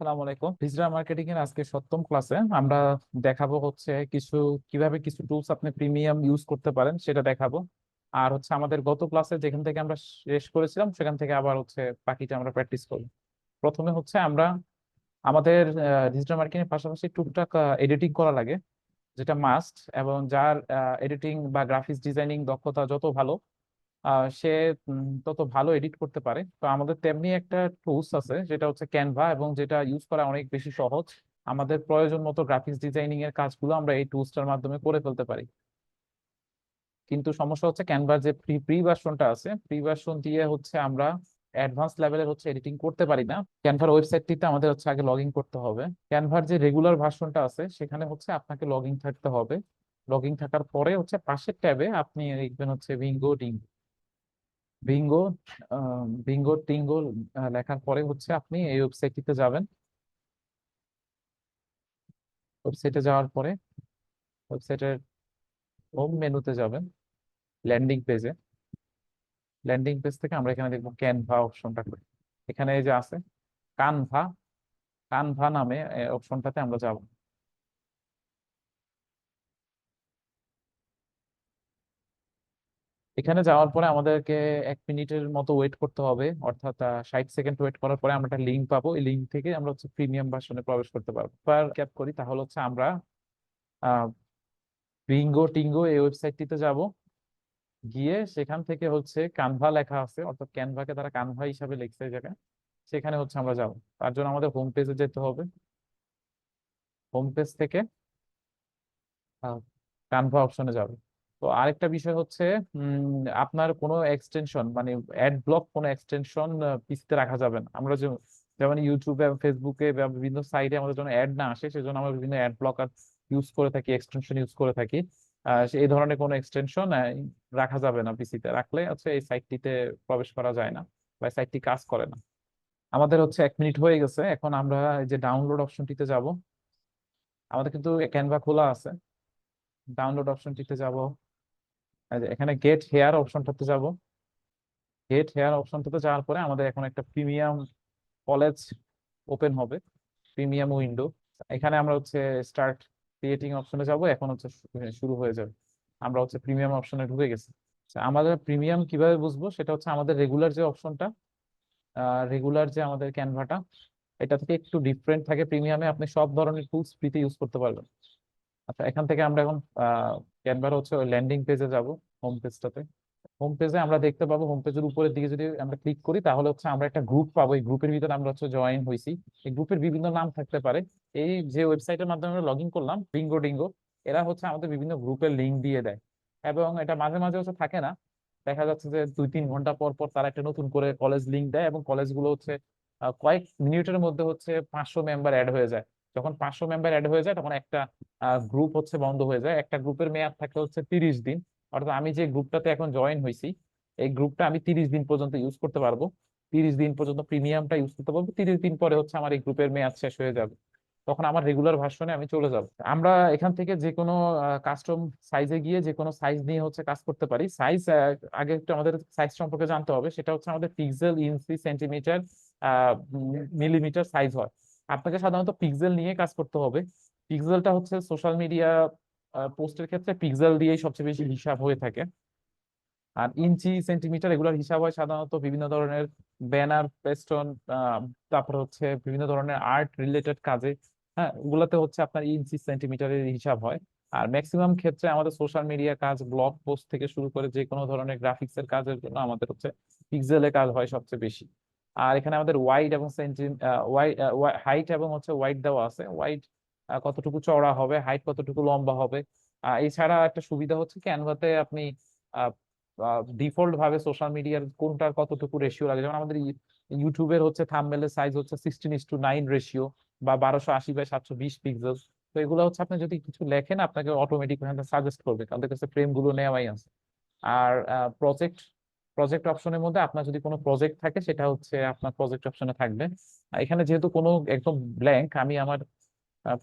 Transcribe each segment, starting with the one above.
আসসালামু আলাইকুম। Digital marketing এর আজকে সপ্তম ক্লাসে আমরা দেখাবো হচ্ছে কিছু, কীভাবে কিছু টুলস আপনি প্রিমিয়াম ইউজ করতে পারেন, সেটা দেখাবো। আর হচ্ছে আমাদের গত ক্লাসে যেখান থেকে আমরা শেষ করেছিলাম, সেখান থেকে আবার হচ্ছে বাকিটা আমরা প্র্যাকটিস করব। প্রথমে হচ্ছে আমরা আমাদের ডিজিটাল মার্কেটিং এর পাশাপাশি টুকটাক এডিটিং করা লাগে, যেটা মাস্ট এবং যার এডিটিং বা গ্রাফিক্স ডিজাইনিং দক্ষতা যত ভালো সে তত ভালো এডিট করতে পারে। তো আমাদের তেমনি একটা টুলস আছে, যেটা হচ্ছে ক্যানভা এবং যেটা ইউজ করা অনেক বেশি সহজ। আমাদের প্রয়োজন মতো গ্রাফিক্স ডিজাইনিং এর কাজগুলো আমরা এই টুলসটার মাধ্যমে করে ফেলতে পারি। কিন্তু সমস্যা হচ্ছে ক্যানভার যে প্রি প্রি ভার্সনটা আছে প্রি ভার্সন দিয়ে হচ্ছে আমরা অ্যাডভান্স লেভেলের হচ্ছে এডিটিং করতে পারি না। ক্যানভার ওয়েবসাইটটিতে আমাদের হচ্ছে আগে লগ ইন করতে হবে। ক্যানভার যে রেগুলার ভার্সনটা আছে, সেখানে হচ্ছে আপনাকে লগ থাকতে হবে। লগ ইন থাকার পরে হচ্ছে পাশের ট্যাবে আপনি দেখবেন হচ্ছে উইঙ্গো ডিঙ্গো বিঙ্গো বিঙ্গো, টিঙ্গো লেখার পরে হচ্ছে আপনি এই ওয়েবসাইটটিতে যাবেন। ওয়েবসাইটে যাওয়ার পরে ওয়েবসাইটের হোম মেনুতে যাবেন ল্যান্ডিং পেজে ল্যান্ডিং পেজ থেকে আমরা এখানে দেখব ক্যানভা অপশনটা করি এখানে এই যে আছে কানভা কানভা নামে অপশনটাতে আমরা যাব। এখানে যাওয়ার পরে আমাদেরকে এক মিনিটের মতো ওয়েট করতে হবে। অর্থাৎ ষাট সেকেন্ড ওয়েট করার পরে আমরা একটা লিঙ্ক পাবো। এই লিঙ্ক থেকে আমরা হচ্ছে প্রিমিয়াম ভার্সনে প্রবেশ করতে পারব। এবার ক্যাপ করি, তাহলে হচ্ছে আমরা বিঙ্গো টিঙ্গো এই ওয়েবসাইটটিতে যাব। গিয়ে সেখান থেকে হচ্ছে কানভা লেখা আছে। অর্থাৎ ক্যানভাকে তারা কানভা হিসাবে লিখছে এই জায়গায়। সেখানে হচ্ছে আমরা যাব। তার জন্য আমাদের হোম পেজে যেতে হবে। হোম পেজ থেকে কানভা অপশনে যাবে। তো আরেকটা বিষয় হচ্ছে আপনার কোনো এক্সটেনশন মানে অ্যাড ব্লক কোনো এক্সটেনশন পিসিতে রাখা যাবে না। আমরা যেমন ইউটিউবে ফেসবুকে বা বিভিন্ন সাইটে আমাদের জন্য অ্যাড না আসে, সেজন্য আমরা বিভিন্ন অ্যাড ব্লকার ইউজ করে থাকি এক্সটেনশন ইউজ করে থাকি। এই ধরনের কোনো এক্সটেনশন রাখা যাবে না পিসিতে রাখলে হচ্ছে এই সাইটটিতে প্রবেশ করা যায় না বা সাইটটি কাজ করে না। আমাদের হচ্ছে এক মিনিট হয়ে গেছে, এখন আমরা যে ডাউনলোড অপশনটিতে যাব। আমাদের কিন্তু ক্যানভা খোলা আছে। ডাউনলোড অপশনটিতে যাব। এখানে গেট হেয়ার অপশনটাতে যাব। গেট হেয়ার অপশনটাতে যাওয়ার পরে আমাদের এখন একটা প্রিমিয়াম কলেজ ওপেন হবে প্রিমিয়াম উইন্ডো এখানে আমরা হচ্ছে স্টার্ট ক্রিয়েটিং অপশনে যাব এখন হচ্ছে শুরু হয়ে যাবে। আমরা হচ্ছে প্রিমিয়াম অপশনে ঢুকে গেছি। আচ্ছা, আমাদের প্রিমিয়াম কীভাবে বুঝব? সেটা হচ্ছে আমাদের রেগুলার যে অপশনটা রেগুলার যে আমাদের ক্যানভাটা এটা থেকে একটু ডিফারেন্ট থাকে। প্রিমিয়ামে আপনি সব ধরনের টুলস ফ্রিতে ইউজ করতে পারবেন। আচ্ছা এখান থেকে আমরা এখন ক্যানভার হচ্ছে ওই ল্যান্ডিং পেজে যাব হোম পেজটাতে হোম পেজে আমরা দেখতে পাবো হোম পেজের উপরের দিকে যদি আমরা ক্লিক করি, তাহলে হচ্ছে আমরা একটা গ্রুপ পাবো। এই গ্রুপের ভিতরে আমরা হচ্ছে জয়েন হয়েছি এই গ্রুপের বিভিন্ন নাম থাকতে পারে। এই যে ওয়েবসাইটের মাধ্যমে আমরা লগ ইন করলাম বিঙ্গো ডিঙ্গো এরা হচ্ছে আমাদের বিভিন্ন গ্রুপের লিঙ্ক দিয়ে দেয়। এবং এটা মাঝে মাঝে হচ্ছে থাকে না। দেখা যাচ্ছে যে দুই তিন ঘণ্টা পর পর তারা একটা নতুন করে কলেজ লিঙ্ক দেয় এবং কলেজগুলো হচ্ছে কয়েক মিনিটের মধ্যে হচ্ছে পাঁচশো মেম্বার অ্যাড হয়ে যায়। যখন পাঁচশো মেম্বার অ্যাড হয়ে যায়, তখন একটা গ্রুপ হচ্ছে বন্ধ হয়ে যায়। একটা গ্রুপের মেয়াদ থাকে হচ্ছে তিরিশ দিন। অর্থাৎ আমি যে গ্রুপটাতে এখন জয়েন হয়েছি এই গ্রুপটা আমি তিরিশ দিন পর্যন্ত ইউজ করতে পারব। তিরিশ দিন পর্যন্ত প্রিমিয়ামটা ইউজ করতে পারব। তিরিশ দিন পরে হচ্ছে আমার এই গ্রুপের মেয়াদ শেষ হয়ে যাবে। তখন আমার রেগুলার ভার্সনে আমি চলে যাব। আমরা এখান থেকে যে কোনো কাস্টম সাইজে গিয়ে যে কোনো সাইজ নিয়ে হচ্ছে কাজ করতে পারি। সাইজ আগে একটু আমাদের সাইজ সম্পর্কে জানতে হবে। সেটা হচ্ছে আমাদের pixel inch centimetre millimetre size হয়। আপনাকে সাধারণত পিক্সেল নিয়ে কাজ করতে হবে। পিক্সেলটা হচ্ছে সোশ্যাল মিডিয়া পোস্টের ক্ষেত্রে পিক্সেল দিয়েই সবচেয়ে বেশি হিসাব হয়ে থাকে। আর ইঞ্চি সেন্টিমিটার এগুলোর হিসাব হয় সাধারণত বিভিন্ন ধরনের ব্যানার পেস্টন তারপর হচ্ছে বিভিন্ন ধরনের আর্ট রিলেটেড কাজে। হ্যাঁ ওগুলোতে হচ্ছে আপনার ইঞ্চি সেন্টিমিটারের হিসাব হয়। আর ম্যাক্সিমাম ক্ষেত্রে আমাদের সোশ্যাল মিডিয়া কাজ ব্লগ পোস্ট থেকে শুরু করে যে কোনো ধরনের গ্রাফিক্সের কাজের জন্য আমাদের হচ্ছে পিক্সেলে কাজ হয় সবচেয়ে বেশি। আর এখানে আমাদের ওয়াইড এবং হাইট এবং হচ্ছে ওয়াইড দেওয়া আছে। ওয়াইড কতটুকু চওড়া হবে হাইট কতটুকু লম্বা হবে। এছাড়া একটা সুবিধা হচ্ছে ক্যানভাতে আপনি ডিফল্ট ভাবে সোশ্যাল মিডিয়ার কোনটার কতটুকু রেশিও লাগে? যেমন আমাদের ইউটিউবের হচ্ছে থাম্বনেলের সাইজ হচ্ছে sixteen is to nine ratio বা বারোশো আশি বাই সাতশো বিশ পিক্সেল তো এগুলো হচ্ছে আপনি যদি কিছু লেখেন, আপনাকে অটোমেটিক সাজেস্ট করবে। তাদের কাছে ফ্রেমগুলো নেওয়াই আছে। আর প্রজেক্ট প্রজেক্ট অপশনের মধ্যে আপনার যদি কোনো প্রজেক্ট থাকে, সেটা হচ্ছে আপনার প্রজেক্ট অপশনে থাকবে। এখানে যেহেতু কোনো একদম ব্ল্যাঙ্ক আমি আমার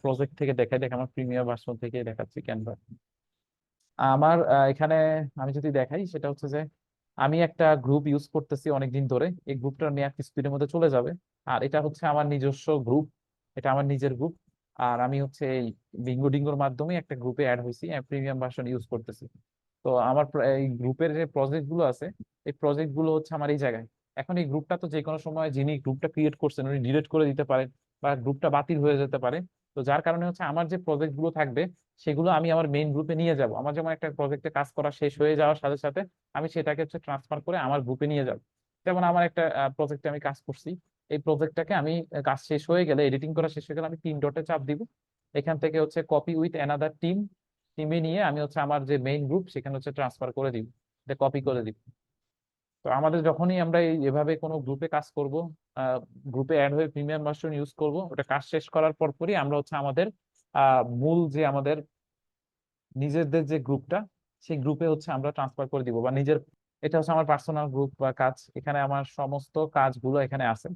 প্রজেক্ট থেকে দেখাই, দেখ, আমার প্রিমিয়ার ভার্সন থেকে দেখাচ্ছি ক্যানভা আমার এখানে আমি যদি দেখাই, সেটা হচ্ছে যে আমি একটা গ্রুপ ইউজ করতেছি অনেকদিন ধরে। এই গ্রুপটা গ্রুপটার মেয়াদ কিছুদিনের মধ্যে চলে যাবে। আর এটা হচ্ছে আমার নিজস্ব গ্রুপ এটা আমার নিজের গ্রুপ আর আমি হচ্ছে এই বিঙ্গো ডিঙ্গোর মাধ্যমে একটা গ্রুপে অ্যাড হয়েছি প্রিমিয়াম ভার্সন ইউজ করতেছি। তো আমার এই গ্রুপের যে প্রজেক্টগুলো আছে, এই প্রজেক্টগুলো হচ্ছে আমার এই জায়গায়। এখন এই গ্রুপটা তো যে কোনো সময় যিনি গ্রুপটা ক্রিয়েট করছেন, উনি ডিলিট করে দিতে পারেন বা গ্রুপটা বাতিল হয়ে যেতে পারে। তো যার কারণে হচ্ছে আমার যে প্রজেক্টগুলো থাকবে, সেগুলো আমি আমার মেইন গ্রুপে নিয়ে যাব। আমার যেমন একটা প্রজেক্টে কাজ করা শেষ হয়ে যাওয়ার সাথে সাথে আমি সেটাকে হচ্ছে ট্রান্সফার করে আমার গ্রুপে নিয়ে যাব। যেমন আমার একটা প্রজেক্টে আমি কাজ করছি। এই প্রজেক্টটাকে আমি কাজ শেষ হয়ে গেলে এডিটিং করা শেষ হয়ে গেলে আমি তিন ডটে চাপ দিব। এখান থেকে হচ্ছে কপি উইথ অ্যানাদার টিম টিমে নিয়ে আমি হচ্ছে আমার যে মেইন গ্রুপ সেখানে হচ্ছে ট্রান্সফার করে দিব এটা কপি করে দিব। তো আমাদের যখনই আমরা এভাবে কোনো গ্রুপে কাজ করব গ্রুপে অ্যাড হয়ে প্রিমিয়াম ভার্সন ইউজ করব, ওটা কাজ শেষ করার পরপরই আমরা হচ্ছে আমাদের মূল যে আমাদের নিজেদের যে গ্রুপটা সেই গ্রুপে হচ্ছে আমরা ট্রান্সফার করে দিব। বা নিজের, এটা হচ্ছে আমার পার্সোনাল গ্রুপ বা কাজ, এখানে আমার সমস্ত কাজগুলো এখানে আছে।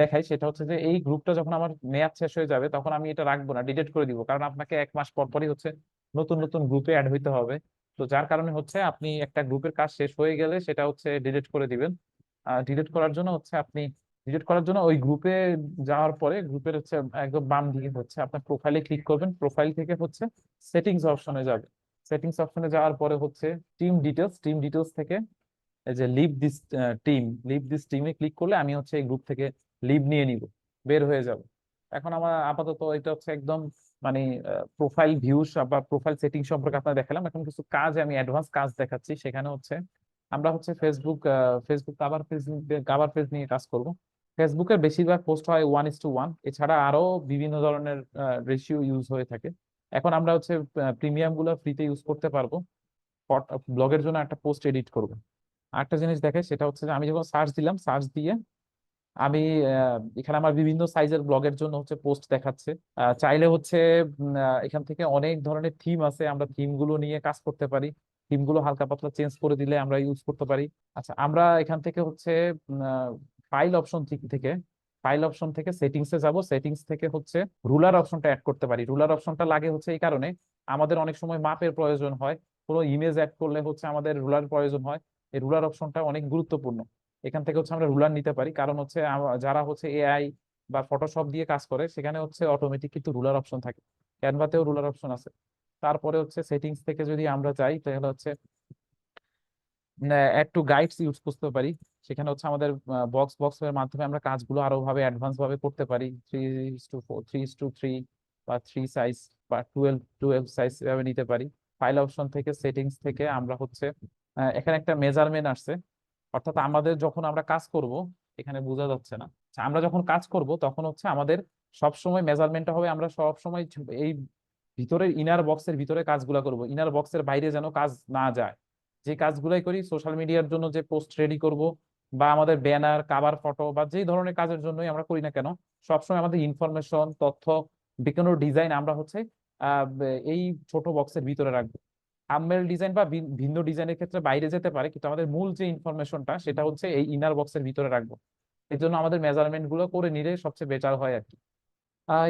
দেখাই, সেটা হচ্ছে যে এই গ্রুপটা যখন আমার মেয়াদ শেষ হয়ে যাবে, তখন আমি এটা রাখব না ডিলিট করে দিব। কারণ আপনাকে এক মাস পর পরই হচ্ছে নতুন নতুন গ্রুপে অ্যাড হইতে হবে। তো যার কারণে হচ্ছে আপনি একটা গ্রুপের কাজ শেষ হয়ে গেলে সেটা হচ্ছে ডিলিট করে দিবেন। ডিলিট করার জন্য হচ্ছে আপনি ডিলিট করার জন্য ওই গ্রুপে যাওয়ার পরে গ্রুপের হচ্ছে একদম বাম দিকে হচ্ছে আপনার প্রোফাইলে ক্লিক করবেন। প্রোফাইল থেকে হচ্ছে সেটিংস অপশনে যাবে সেটিংস অপশনে যাওয়ার পরে হচ্ছে টিম ডিটেলস টিম ডিটেলস থেকে এই যে leave this team leave this টিমে ক্লিক করলে আমি হচ্ছে এই গ্রুপ থেকে লিভ নিয়ে নিব, বের হয়ে যাব। এখন আমার আপাতত এটা হচ্ছে একদম মানে প্রোফাইল ভিউস বা প্রোফাইল সেটিং সম্পর্কে আপনার দেখালাম। এখন কিছু কাজ, আমি অ্যাডভান্স কাজ দেখাচ্ছি। সেখানে হচ্ছে, আমরা হচ্ছে Facebook Facebook cover page cover page নিয়ে কাজ করব। ফেসবুকের বেশিরভাগ পোস্ট হয় ওয়ান ইস টু ওয়ান এছাড়া আরও বিভিন্ন ধরনের রেশিও ইউজ হয়ে থাকে। এখন আমরা হচ্ছে প্রিমিয়ামগুলো ফ্রিতে ইউজ করতে পারব। ব্লগের জন্য একটা পোস্ট এডিট করব। আরেকটা জিনিস দেখে, সেটা হচ্ছে আমি যখন সার্চ দিলাম সার্চ দিয়ে আমি এখানে আমার বিভিন্ন সাইজের ব্লগের জন্য হচ্ছে পোস্ট দেখাচ্ছে। চাইলে হচ্ছে এখান থেকে অনেক ধরনের থিম আছে, আমরা থিমগুলো নিয়ে কাজ করতে পারি। থিমগুলো হালকা পাতলা চেঞ্জ করে দিলে আমরা ইউজ করতে পারি। আচ্ছা আমরা এখান থেকে হচ্ছে ফাইল অপশন থেকে ফাইল অপশন থেকে সেটিংস যাব। সেটিংস থেকে হচ্ছে রুলার অপশনটা অ্যাড করতে পারি। রুলার অপশনটা লাগে হচ্ছে এই কারণে আমাদের অনেক সময় মাপের প্রয়োজন হয়। কোনো ইমেজ অ্যাড করলে হচ্ছে আমাদের রুলার প্রয়োজন হয়। এই রুলার অপশনটা অনেক গুরুত্বপূর্ণ। এখান থেকে হচ্ছে আমরা রুলার নিতে পারি। কারণ হচ্ছে যারা হচ্ছে এআই বা ফটোশপ দিয়ে কাজ করে, সেখানে হচ্ছে অটোমেটিক কিন্তু রুলার অপশন থাকে। ক্যানভাতেও রুলার অপশন আছে। তারপরে হচ্ছে সেটিংস থেকে যদি আমরা যাই, তাহলে হচ্ছে অ্যাড টু গাইডস ইউজ করতে পারি। সেখানে হচ্ছে আমাদের বক্স বক্স এর মাধ্যমে আমরা কাজগুলো আরও ভাবে অ্যাডভান্স ভাবে করতে পারি। Three two four three two three বা থ্রি সাইজ বা টুয়েলভ টুয়েলভ সাইজ এভাবে নিতে পারি। ফাইল অপশন থেকে সেটিংস থেকে আমরা হচ্ছে এখানে একটা মেজারমেন্ট আসছে। অর্থাৎ আমাদের যখন আমরা কাজ করব এখানে বোঝা যাচ্ছে না। আচ্ছা, আমরা যখন কাজ করব তখন হচ্ছে আমাদের সব সময় মেজারমেন্টটা হবে আমরা সব সময় এই ভিতরের ইনার বক্সের ভিতরে কাজগুলা করব। ইনার বক্সের বাইরে যেন কাজ না যায়। যে কাজগুলাই করি সোশ্যাল মিডিয়ার জন্য যে পোস্ট রেডি করব বা আমাদের ব্যানার কাভার ফটো বা যে ধরনের কাজের জন্যই আমরা করি না কেন সবসময় আমাদের ইনফরমেশন তথ্য বিভিন্ন ডিজাইন আমরা হচ্ছে এই ছোট বক্সের ভিতরে রাখব। থাম্বনেল ডিজাইন বা ভিন্ন ডিজাইনের ক্ষেত্রে বাইরে যেতে পারে, কিন্তু আমাদের মূল যে ইনফরমেশনটা সেটা হচ্ছে এই ইনার বক্সের ভিতরে রাখব। এর জন্য আমাদের মেজারমেন্টগুলো করে নিলে সবচেয়ে বেটার হয় আর কি।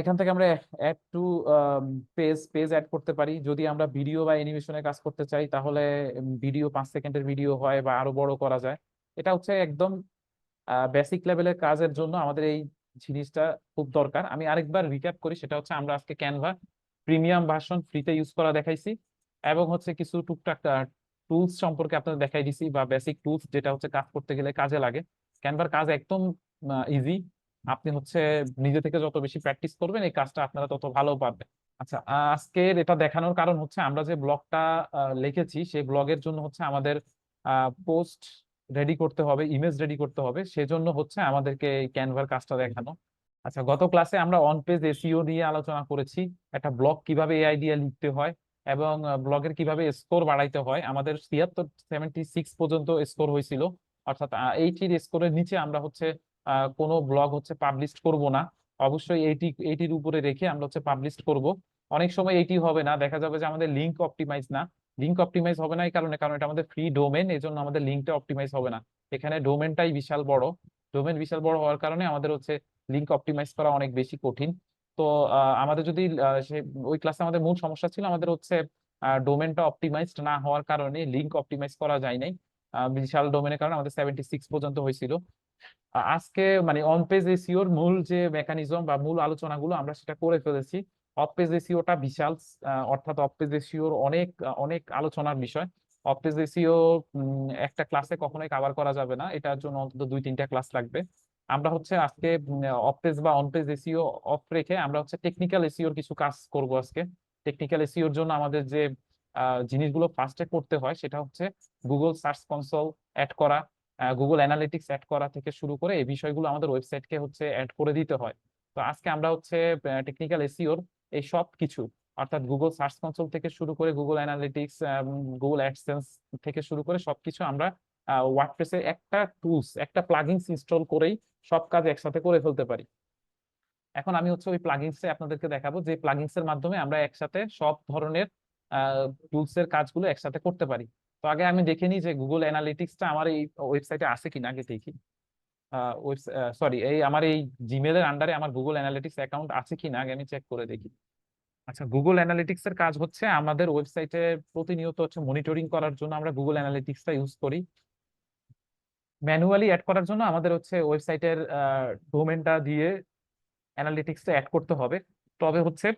এখান থেকে আমরা add to page page add করতে পারি। যদি আমরা ভিডিও বা অ্যানিমেশনে কাজ করতে চাই, তাহলে ভিডিও পাঁচ সেকেন্ডের ভিডিও হয় বা আরও বড় করা যায়। এটা হচ্ছে একদম বেসিক লেভেলের কাজের জন্য আমাদের এই জিনিসটা খুব দরকার। আমি আরেকবার রিক্যাপ করি, সেটা হচ্ছে আমরা আজকে ক্যানভা প্রিমিয়াম ভার্সন ফ্রিতে ইউজ করা দেখাইছি। এবং হচ্ছে কিছু টুকটাক টুলস সম্পর্কে আপনাদের দেখাই দিছি বা বেসিক টুলস যেটা হচ্ছে কাজ করতে গেলে কাজে লাগে। ক্যানভার কাজ একদম ইজি আপনি হচ্ছে নিজে থেকে যত বেশি প্র্যাকটিস করবেন, এই কাজটা আপনারা তত ভালো পারবেন। আচ্ছা আজকের এটা দেখানোর কারণ হচ্ছে আমরা যে ব্লগটা লিখেছি, সেই ব্লগের জন্য হচ্ছে আমাদের পোস্ট রেডি করতে হবে ইমেজ রেডি করতে হবে। সেজন্য হচ্ছে আমাদেরকে ক্যানভার কাজটা দেখানো। আচ্ছা গত ক্লাসে আমরা অন পেজ এসইও নিয়ে আলোচনা করেছি। একটা ব্লগ কীভাবে এআই দিয়ে লিখতে হয় এবং ব্লগের কীভাবে স্কোর বাড়াইতে হয়, আমাদের ছিয়াত্তর সেভেন্টি সিক্স পর্যন্ত স্কোর হয়েছিল। অর্থাৎ এইটির স্কোরের নিচে আমরা হচ্ছে কোনো ব্লগ হচ্ছে পাবলিশ করব না। অবশ্যই এইটি, এইটির উপরে রেখে আমরা হচ্ছে পাবলিশ করব। অনেক সময় এইটি হবে না, দেখা যাবে যে আমাদের লিঙ্ক অপটিমাইজ না। লিঙ্ক অপটিমাইজ হবে না এই কারণে, কারণ এটা আমাদের ফ্রি ডোমেন এই জন্য আমাদের লিঙ্কটা অপটিমাইজ হবে না। এখানে ডোমেনটাই বিশাল বড়। ডোমেন বিশাল বড় হওয়ার কারণে আমাদের হচ্ছে লিঙ্ক অপটিমাইজ করা অনেক বেশি কঠিন। তো আমাদের যদি ওই ক্লাসে আমাদের মূল সমস্যা ছিল আমাদের হচ্ছে ডোমেনটা অপটিমাইজড না হওয়ার কারণে লিঙ্ক অপটিমাইজ করা যায় নাই। বিশাল ডোমেনের কারণে আমাদের সেভেন্টি সিক্স পর্যন্ত হয়েছিল। আজকে মানে অন পেজ এসিওর মূল যে মেকানিজম বা মূল আলোচনাগুলো আমরা সেটা করে ফেলেছি। অফ পেজ এসিওটা বিশাল অর্থাৎ অফ পেজ এসিওর অনেক অনেক আলোচনার বিষয়। অফ পেজ এসিও একটা ক্লাসে কখনোই কভার করা যাবে না। এটার জন্য অন্তত দুই তিনটা ক্লাস লাগবে। আমরা হচ্ছে আজকে অফ পেজ বা অন পেজ এসিও অফ রেখে আমরা হচ্ছে টেকনিক্যাল এসিওর কিছু কাজ করব আজকে। টেকনিক্যাল এসিওর জন্য আমাদের যে জিনিসগুলো ফার্স্টে করতে হয় সেটা হচ্ছে গুগল সার্চ কনসোল অ্যাড করা গুগল অ্যানালিটিক্স অ্যাড করা থেকে শুরু করে এই বিষয়গুলো আমাদের ওয়েবসাইটকে হচ্ছে অ্যাড করে দিতে হয়। তো আজকে আমরা হচ্ছে টেকনিক্যাল এসিওর এই সব কিছু, অর্থাৎ গুগল সার্চ কনসোল থেকে শুরু করে গুগল অ্যানালিটিক্স গুগল অ্যাডসেন্স থেকে শুরু করে সবকিছু আমরা ওয়ার্ডপ্রেসে একটা টুলস একটা প্লাগিনস ইনস্টল করেই সব কাজ একসাথে করে ফেলতে পারি। এখন আমি হচ্ছে ওই প্লাগিনসে আপনাদেরকে দেখাবো, যে প্লাগিনস এর মাধ্যমে আমরা একসাথে সব ধরনের টুলস এর কাজগুলো একসাথে করতে পারি। তো আগে আমি দেখে নিই যে গুগল অ্যানালিটিক্সটা আমার এই ওয়েবসাইটে আছে কিনা, আগে দেখি। সরি এই আমার এই জিমেলের আন্ডারে আমার গুগল অ্যানালিটিক্স অ্যাকাউন্ট আছে কিনা, আগে আমি চেক করে দেখি। আচ্ছা গুগল অ্যানালিটিক্স এর কাজ হচ্ছে আমাদের ওয়েবসাইটে প্রতিনিয়ত হচ্ছে মনিটরিং করার জন্য আমরা গুগল অ্যানালিটিক্সটা ইউজ করি। ম্যানুয়ালি অ্যাড করার জন্য আমাদের হচ্ছে ওয়েবসাইটের ডোমেনটা দিয়ে অ্যানালিটিক্সটা অ্যাড করতে হবে। তবে হচ্ছে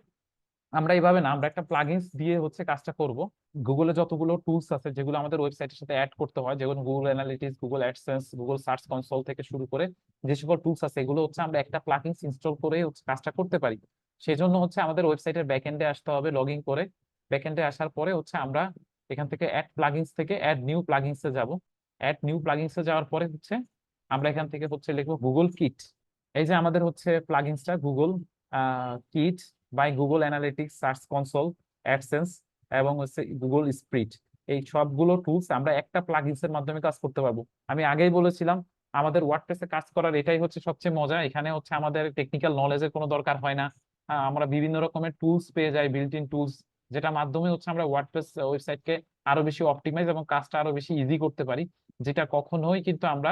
আমরা এইভাবে না, আমরা একটা প্লাগইনস দিয়ে হচ্ছে কাজটা করব। গুগলে যতগুলো টুলস আছে, যেগুলো আমাদের ওয়েবসাইটের সাথে অ্যাড করতে হয়, যেমন Google analytics Google AdSense Google search console থেকে শুরু করে যে সকল টুলস আছে, এগুলো হচ্ছে আমরা একটা প্লাগইনস ইনস্টল করে হচ্ছে কাজটা করতে পারি। সেজন্য হচ্ছে আমাদের ওয়েবসাইটের ব্যাকএন্ডে আসতে হবে লগ ইন করে। ব্যাকএন্ডে আসার পরে হচ্ছে আমরা এখান থেকে অ্যাড প্লাগইনস থেকে অ্যাড নিউ প্লাগইনসে যাব। অ্যাড নিউ প্লাগইনসে যাওয়ার পরে হচ্ছে আমরা এখান থেকে হচ্ছে লিখব গুগল কিট এই যে আমাদের হচ্ছে প্লাগইনসটা Google kit by Google analytics search console AdSense এবং হচ্ছে গুগল স্প্রিট এই সবগুলো টুলস আমরা একটা প্লাগইনস এর মাধ্যমে কাজ করতে পারব। আমি আগেই বলেছিলাম, আমাদের ওয়ার্ডপ্রেসে কাজ করার এটাই হচ্ছে সবচেয়ে মজা। এখানে হচ্ছে আমাদের টেকনিক্যাল নলেজের কোনো দরকার হয় না। আমরা বিভিন্ন রকমের টুলস পেয়ে যাই বিল্ট ইন টুলস যেটা মাধ্যমে হচ্ছে আমরা ওয়ার্ডপ্রেস ওয়েবসাইটকে আরও বেশি অপটিমাইজ এবং কাজটা আরও বেশি ইজি করতে পারি, যেটা কখনোই কিন্তু আমরা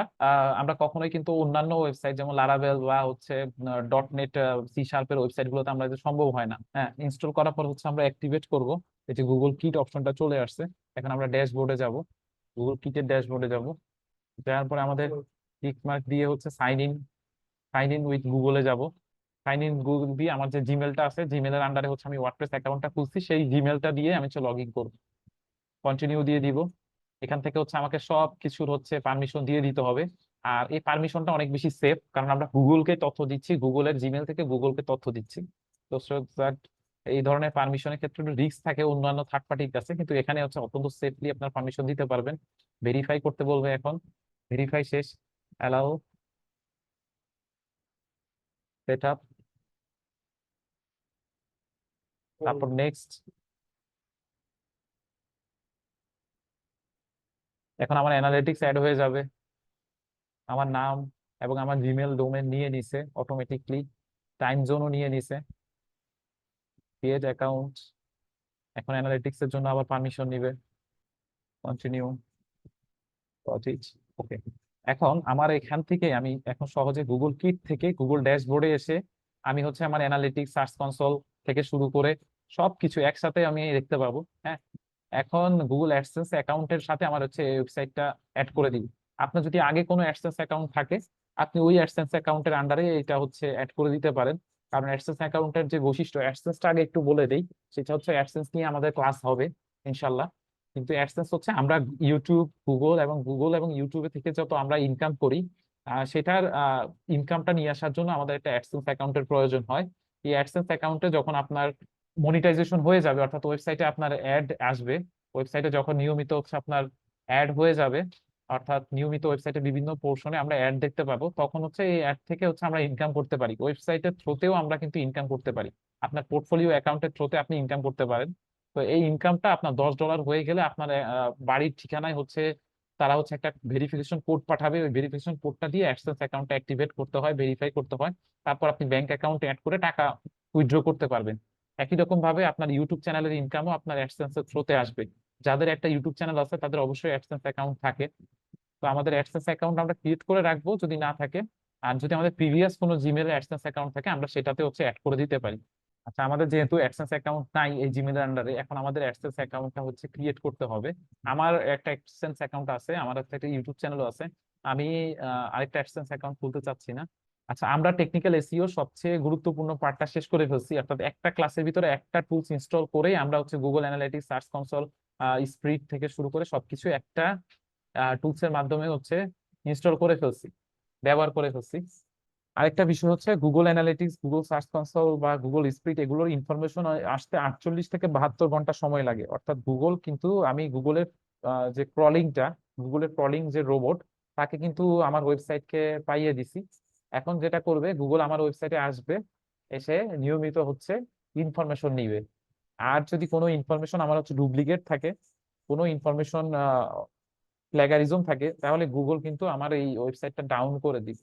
আমরা কখনোই কিন্তু অন্যান্য ওয়েবসাইট যেমন লারাভেল বা হচ্ছে ডট নেট সি শার্পের ওয়েবসাইট গুলোতে আমরা সম্ভব হয় না। হ্যাঁ ইনস্টল করার পর হচ্ছে আমরা অ্যাক্টিভেট করব, এই যে গুগল কিট অপশনটা চলে আসছে, এখন আমরা ড্যাশবোর্ডে যাব গুগল কিটের ড্যাশবোর্ডে যাব, যাওয়ার পরে আমাদের টিক মার্ক দিয়ে হচ্ছে sign in sign in with গুগলে যাব সাইন ইন গুগল দিয়ে আমার যে জিমেলটা আছে জিমেলের আন্ডারে হচ্ছে আমি ওয়ার্ডপ্রেস অ্যাকাউন্টটা খুলছি, সেই জিমেলটা দিয়ে আমি হচ্ছে লগ ইন করব। কন্টিনিউ দিয়ে দিব। এখান থেকে হচ্ছে আমাকে সব কিছুর হচ্ছে পারমিশন দিয়ে দিতে হবে। আর এই পারমিশনটা অনেক বেশি সেফ কারণ আমরা গুগলকে তথ্য দিচ্ছি, গুগলের জিমেল থেকে গুগলকে তথ্য দিচ্ছি। তো এই ধরনের পারমিশনের ক্ষেত্রে রিস্ক থাকে অন্যান্য থার্ড পার্টির কাছে, কিন্তু এখানে হচ্ছে অত্যন্ত সেফলি আপনার পারমিশন দিতে পারবেন। ভেরিফাই করতে বলবে এখন। ভেরিফাই শেষ। অ্যালাউ সেট আপ তারপর নেক্সট এখন আমার অ্যানালিটিক্স অ্যাড হয়ে যাবে। আমার নাম এবং আমার জিমেল ডোমেন নিয়ে নিছে অটোমেটিকলি টাইম জোনও নিয়ে নিছে। ক্রিয়েট অ্যাকাউন্ট এখন অ্যানালিটিক্স এর জন্য আবার পারমিশন নিবে। কন্টিনিউ ওকে এখন আমার এখান থেকে আমি এখন সহজে গুগল কিট থেকে গুগল ড্যাশবোর্ডে এসে আমি হচ্ছে আমার অ্যানালিটিক্স সার্চ কনসোল থেকে শুরু করে সবকিছু একসাথে আমি দেখতে পাবো হ্যাঁ? এখন গুগল অ্যাডসেন্স অ্যাকাউন্টের সাথে আমার হচ্ছে ওয়েবসাইটটা অ্যাড করে দিই আপনার যদি আগে কোনো অ্যাডসেন্স অ্যাকাউন্ট থাকে, আপনি ওই অ্যাডসেন্স অ্যাকাউন্টের আন্ডারে এটা হচ্ছে অ্যাড করে দিতে পারেন। কারণ অ্যাডসেন্স অ্যাকাউন্টের যে বৈশিষ্ট্য অ্যাডসেন্সটা আগে একটু বলে দেই, সেটা হচ্ছে অ্যাডসেন্স নিয়ে আমাদের ক্লাস হবে ইনশাল্লাহ কিন্তু অ্যাডসেন্স হচ্ছে আমরা ইউটিউব গুগল এবং গুগল এবং ইউটিউবে থেকে যত আমরা ইনকাম করি সেটার ইনকামটা নিয়ে আসার জন্য আমাদের একটা অ্যাডসেন্স অ্যাকাউন্টের প্রয়োজন হয়। এই অ্যাডসেন্স অ্যাকাউন্টে যখন আপনার মনিটাইজেশন হয়ে যাবে, অর্থাৎ ওয়েবসাইটে আপনার অ্যাড আসবে। ওয়েবসাইটে যখন নিয়মিত আপনার অ্যাড হয়ে যাবে, অর্থাৎ নিয়মিত ওয়েবসাইটে বিভিন্ন পোর্শনে আমরা অ্যাড দেখতে পাবো, তখন হচ্ছে এই অ্যাড থেকে হচ্ছে আমরা ইনকাম করতে পারি। ওয়েবসাইটের থ্রুতেও আমরা কিন্তু ইনকাম করতে পারি। আপনার পোর্টফোলিও অ্যাকাউন্টের থ্রুতে আপনি ইনকাম করতে পারেন। তো এই ইনকামটা আপনার দশ ডলার হয়ে গেলে আপনার বাড়ির ঠিকানায় হচ্ছে তারা হচ্ছে একটা ভেরিফিকেশন কোড পাঠাবে। ওই ভেরিফিকেশন কোডটা দিয়ে অ্যাডসেন্স অ্যাকাউন্টটা অ্যাক্টিভেট করতে হয় ভেরিফাই করতে হয়। তারপর আপনি ব্যাংক অ্যাকাউন্ট অ্যাড করে টাকা উইথড্র করতে পারবেন। একই রকম ভাবে আপনার ইউটিউব চ্যানেলের ইনকামও আপনার অ্যাডসেন্সের থ্রুতে আসবে। যাদের একটা ইউটিউব চ্যানেল আছে, তাদের অবশ্যই অ্যাডসেন্স অ্যাকাউন্ট থাকে। তো আমাদের অ্যাডসেন্স অ্যাকাউন্ট আমরা ক্রিয়েট করে রাখব যদি না থাকে। আর যদি আমাদের প্রিভিয়াস কোনো জিমেল অ্যাডসেন্স অ্যাকাউন্ট থাকে, আমরা সেটাতে হচ্ছে অ্যাড করে দিতে পারি। আচ্ছা আমাদের যেহেতু অ্যাডসেন্স অ্যাকাউন্ট নাই এই জিমেলের আন্ডারে এখন আমাদের অ্যাডসেন্স অ্যাকাউন্টটা হচ্ছে ক্রিয়েট করতে হবে। আমার একটা অ্যাডসেন্স অ্যাকাউন্ট আছে, আমার একটা ইউটিউব চ্যানেলও আছে। আমি আরেকটা অ্যাডসেন্স অ্যাকাউন্ট খুলতে চাচ্ছি না। আচ্ছা আমরা টেকনিক্যাল এসইও সবচেয়ে গুরুত্বপূর্ণ পার্টটা শেষ করে ফেলছি। অর্থাৎ একটা ক্লাসের ভিতরে একটা টুলস ইনস্টল করেই আমরা হচ্ছে গুগল অ্যানালিটিক্স সার্চ কনসোল স্প্রিট থেকে শুরু করে সবকিছু একটা টুলস এর মাধ্যমে হচ্ছে ইনস্টল করে ফেলছি, ব্যবহার করে ফেলছি। আরেকটা বিষয় হচ্ছে Google analytics Google search console বা গুগল স্প্রিট এগুলোর ইনফরমেশন আসতে আটচল্লিশ থেকে বাহাত্তর ঘণ্টা সময় লাগে। অর্থাৎ গুগল কিন্তু আমি গুগলের যে ক্রলিংটা গুগলের ক্রলিং যে রোবট তাকে কিন্তু আমার ওয়েবসাইটকে পাইয়ে দিছি। এখন যেটা করবে গুগল আমার ওয়েবসাইটে আসবে, এসে নিয়মিত হচ্ছে ইনফরমেশন নিবে। আর যদি কোনো ইনফরমেশন আমার হচ্ছে ডুপ্লিকেট থাকে, কোনো ইনফরমেশন প্ল্যাগারিজম থাকে, তাহলে গুগল কিন্তু আমার এই ওয়েবসাইটটা ডাউন করে দিবে।